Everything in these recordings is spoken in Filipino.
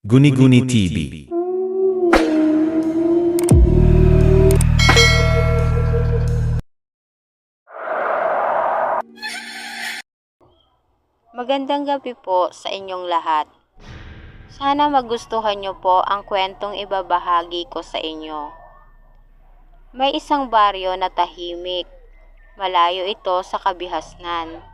Guni-Guni TV. Magandang gabi po sa inyong lahat. Sana magustuhan niyo po ang kwentong ibabahagi ko sa inyo. May isang baryo na tahimik. Malayo ito sa kabihasnan.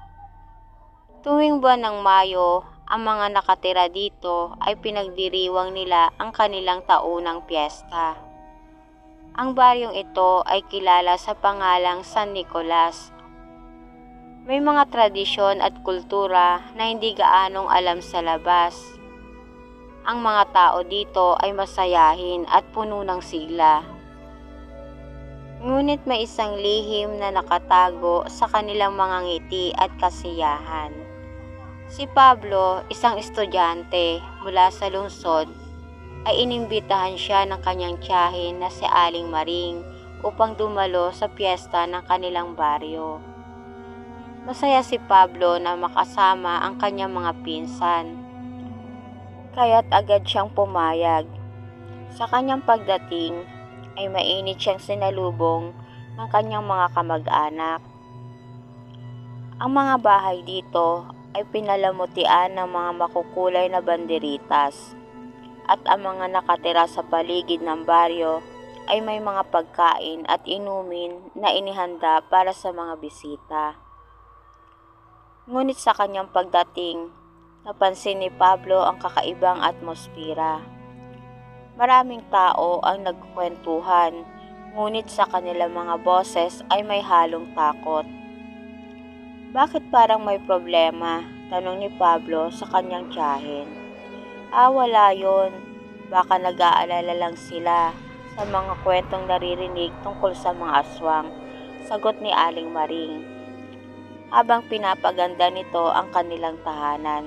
Tuwing buwan ng Mayo, ang mga nakatira dito ay pinagdiriwang nila ang kanilang taunang piyesta. Ang baryong ito ay kilala sa pangalang San Nicolas may mga tradisyon at kultura na hindi gaanong alam sa labas. Ang mga tao dito ay masayahin at puno ng sigla. Ngunit may isang lihim na nakatago sa kanilang mga ngiti at kasiyahan. Si Pablo, isang estudyante mula sa lungsod, ay inimbitahan siya ng kanyang tiyahin na si Aling Maring upang dumalo sa piyesta ng kanilang baryo. Masaya si Pablo na makasama ang kanyang mga pinsan. Kaya't agad siyang pumayag. Sa kanyang pagdating ay mainit siyang sinalubong ng kanyang mga kamag-anak. Ang mga bahay dito ay pinalamutian ng mga makukulay na banderitas at ang mga nakatira sa paligid ng baryo ay may mga pagkain at inumin na inihanda para sa mga bisita. Ngunit sa kanyang pagdating, napansin ni Pablo ang kakaibang atmosfera. Maraming tao ang nagkukwentuhan, ngunit sa kanilang mga boses ay may halong takot. Bakit parang may problema? Tanong ni Pablo sa kanyang tiyahin. Ah, wala yon. Baka nag-aalala lang sila sa mga kwentong naririnig tungkol sa mga aswang. Sagot ni Aling Maring habang pinapaganda nito ang kanilang tahanan.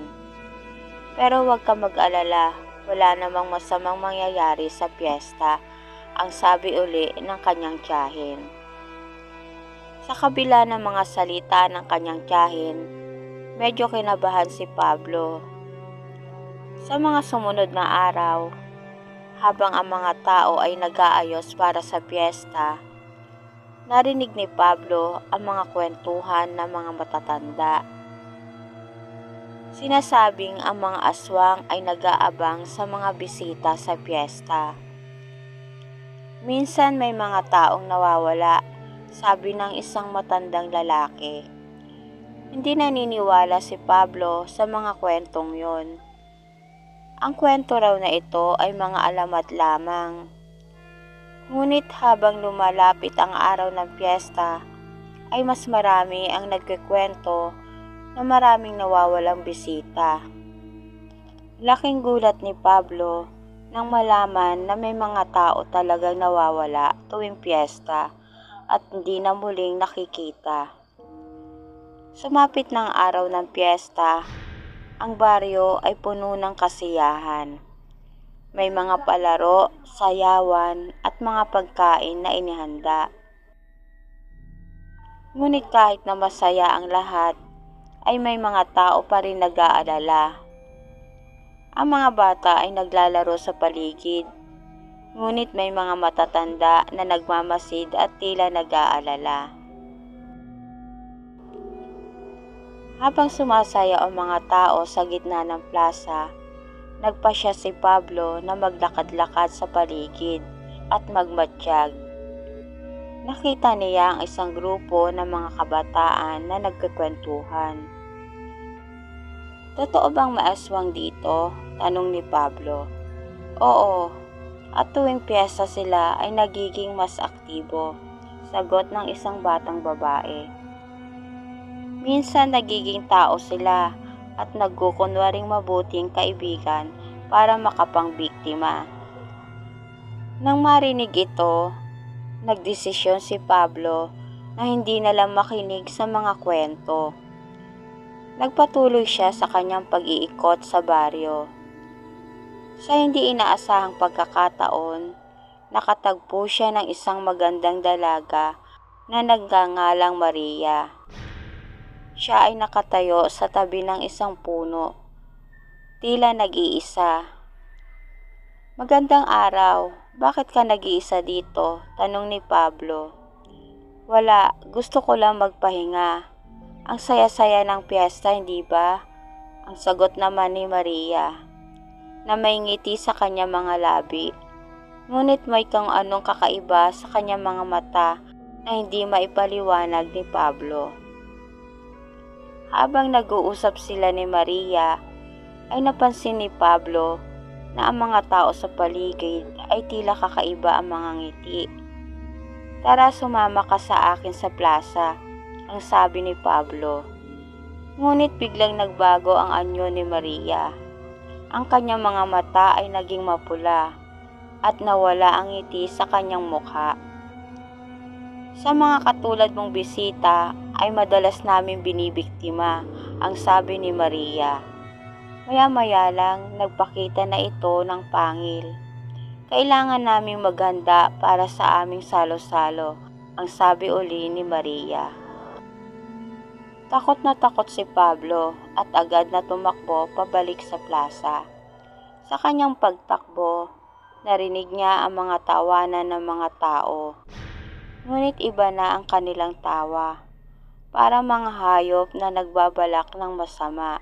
Pero huwag ka mag-alala, wala namang masamang mangyayari sa piyesta, ang sabi uli ng kanyang tiyahin. Sa kabila ng mga salita ng kanyang tiyahin, medyo kinabahan si Pablo. Sa mga sumunod na araw, habang ang mga tao ay nag-aayos para sa piyesta, narinig ni Pablo ang mga kwentuhan ng mga matatanda. Sinasabing ang mga aswang ay nag-aabang sa mga bisita sa piyesta. Minsan may mga taong nawawala, sabi ng isang matandang lalaki. Hindi naniniwala si Pablo sa mga kwentong yon. Ang kwento raw na ito ay mga alamat lamang Ngunit habang lumalapit ang araw ng piyesta, ay mas marami ang nagkikwento na maraming nawawalang bisita. Laking gulat ni Pablo nang malaman na may mga tao talagang nawawala tuwing piyesta at hindi na muling nakikita. Sumapit ng araw ng piyesta, ang baryo ay puno ng kasiyahan. May mga palaro, sayawan at mga pagkain na inihanda. Ngunit kahit na masaya ang lahat, ay may mga tao pa rin nag-aalala. Ang mga bata ay naglalaro sa paligid, ngunit may mga matatanda na nagmamasid at tila nag-aalala. Habang sumasaya ang mga tao sa gitna ng plaza, nagpasya si Pablo na maglakad-lakad sa paligid at magmatsyag. Nakita niya ang isang grupo ng mga kabataan na nagkikwentuhan. Totoo bang maaswang dito? Tanong ni Pablo. Oo, at tuwing piyesa sila ay nagiging mas aktibo. Sagot ng isang batang babae. Minsan nagiging tao sila at nagkukunwaring mabuting kaibigan para makapangbiktima. Nang marinig ito, nagdesisyon si Pablo na hindi na lang makinig sa mga kwento. Nagpatuloy siya sa kanyang pag-iikot sa baryo. Sa hindi inaasahang pagkakataon, nakatagpo siya ng isang magandang dalaga na nagngangalang Maria. Siya ay nakatayo sa tabi ng isang puno. Tila nag-iisa. Magandang araw. Bakit ka nag-iisa dito? Tanong ni Pablo. Wala, gusto ko lang magpahinga. Ang saya-saya ng piyesta, hindi ba? Ang sagot naman ni Maria, na may ngiti sa kanya mga labi. Ngunit may kang anong kakaiba sa kanya mga mata na hindi maipaliwanag ni Pablo. Habang nag-uusap sila ni Maria, ay napansin ni Pablo na ang mga tao sa paligid ay tila kakaiba ang mga ngiti. Tara sumama ka sa akin sa plaza, ang sabi ni Pablo. Ngunit biglang nagbago ang anyo ni Maria. Ang kanyang mga mata ay naging mapula at nawala ang ngiti sa kanyang mukha. Sa mga katulad mong bisita ay madalas namin binibiktima, ang sabi ni Maria. Maya-maya lang, nagpakita na ito ng pangil. Kailangan naming maghanda para sa aming salo-salo, ang sabi uli ni Maria. Takot na takot si Pablo at agad na tumakbo pabalik sa plaza. Sa kanyang pagtakbo, narinig niya ang mga tawanan ng mga tao. Ngunit iba na ang kanilang tawa, para mga hayop na nagbabalak ng masama.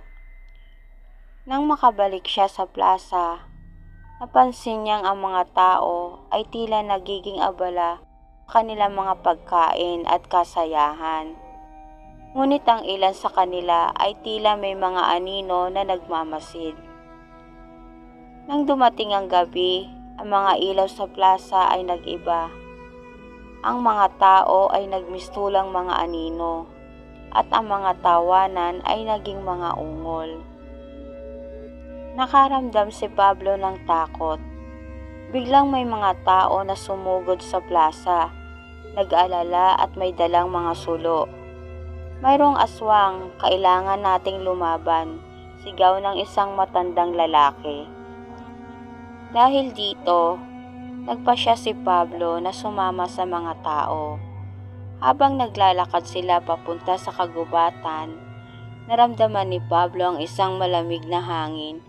Nang makabalik siya sa plaza, napansin niyang ang mga tao ay tila nagiging abala sa kanilang mga pagkain at kasayahan. Ngunit ang ilan sa kanila ay tila may mga anino na nagmamasid. Nang dumating ang gabi, ang mga ilaw sa plaza ay nag-iba. Ang mga tao ay nagmistulang mga anino at ang mga tawanan ay naging mga ungol. Nakaramdam si Pablo ng takot. Biglang may mga tao na sumugod sa plaza, nag-alala at may dalang mga sulo. Mayroong aswang, kailangan nating lumaban, sigaw ng isang matandang lalaki. Dahil dito, nagpa siya si Pablo na sumama sa mga tao. Habang naglalakad sila papunta sa kagubatan, naramdaman ni Pablo ang isang malamig na hangin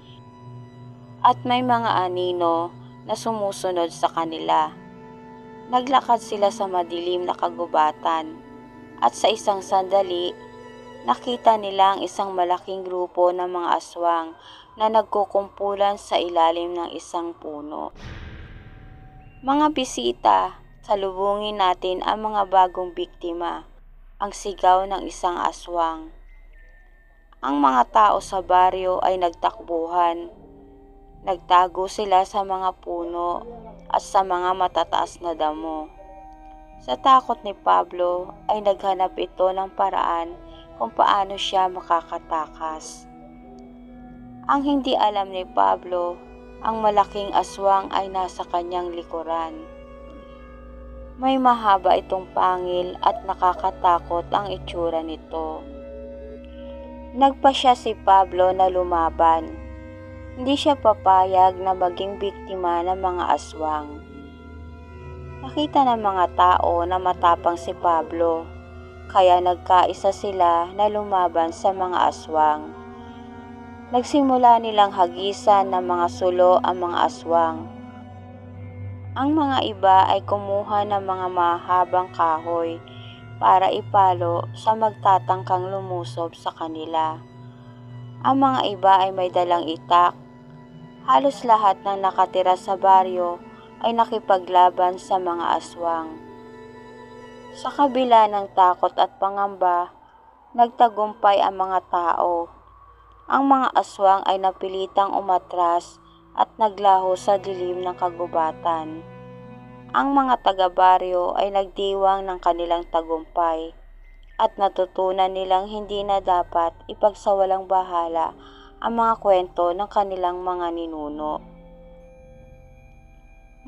at may mga anino na sumusunod sa kanila. Naglakad sila sa madilim na kagubatan at sa isang sandali, nakita nila ang isang malaking grupo ng mga aswang na nagkukumpulan sa ilalim ng isang puno. Mga bisita, salubungin natin ang mga bagong biktima, ang sigaw ng isang aswang. Ang mga tao sa baryo ay nagtakbuhan Nagtago sila sa mga puno at sa mga matataas na damo. Sa takot ni Pablo ay naghanap ito ng paraan kung paano siya makakatakas. Ang hindi alam ni Pablo, ang malaking aswang ay nasa kanyang likuran. May mahaba itong pangil at nakakatakot ang itsura nito. Nagpa siya si Pablo na lumaban hindi siya papayag na maging biktima ng mga aswang. Nakita ng mga tao na matapang si Pablo, kaya nagkaisa sila na lumaban sa mga aswang. Nagsimula nilang hagisan ng mga sulo ang mga aswang. Ang mga iba ay kumuha ng mga mahabang kahoy para ipalo sa magtatangkang lumusob sa kanila. Ang mga iba ay may dalang itak halos lahat ng nakatira sa baryo ay nakipaglaban sa mga aswang. Sa kabila ng takot at pangamba, nagtagumpay ang mga tao. Ang mga aswang ay napilitang umatras at naglaho sa dilim ng kagubatan. Ang mga taga-baryo ay nagdiwang ng kanilang tagumpay at natutunan nilang hindi na dapat ipagsawalang bahala ang mga kwento ng kanilang mga ninuno.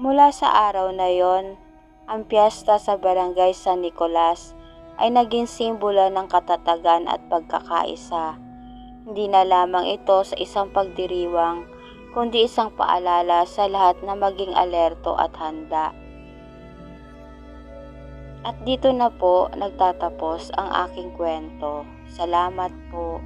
Mula sa araw na yon, ang piyesta sa barangay San Nicolas ay naging simbolo ng katatagan at pagkakaisa. Hindi na lamang ito sa isang pagdiriwang, kundi isang paalala sa lahat na maging alerto at handa. At dito na po nagtatapos ang aking kwento. Salamat po.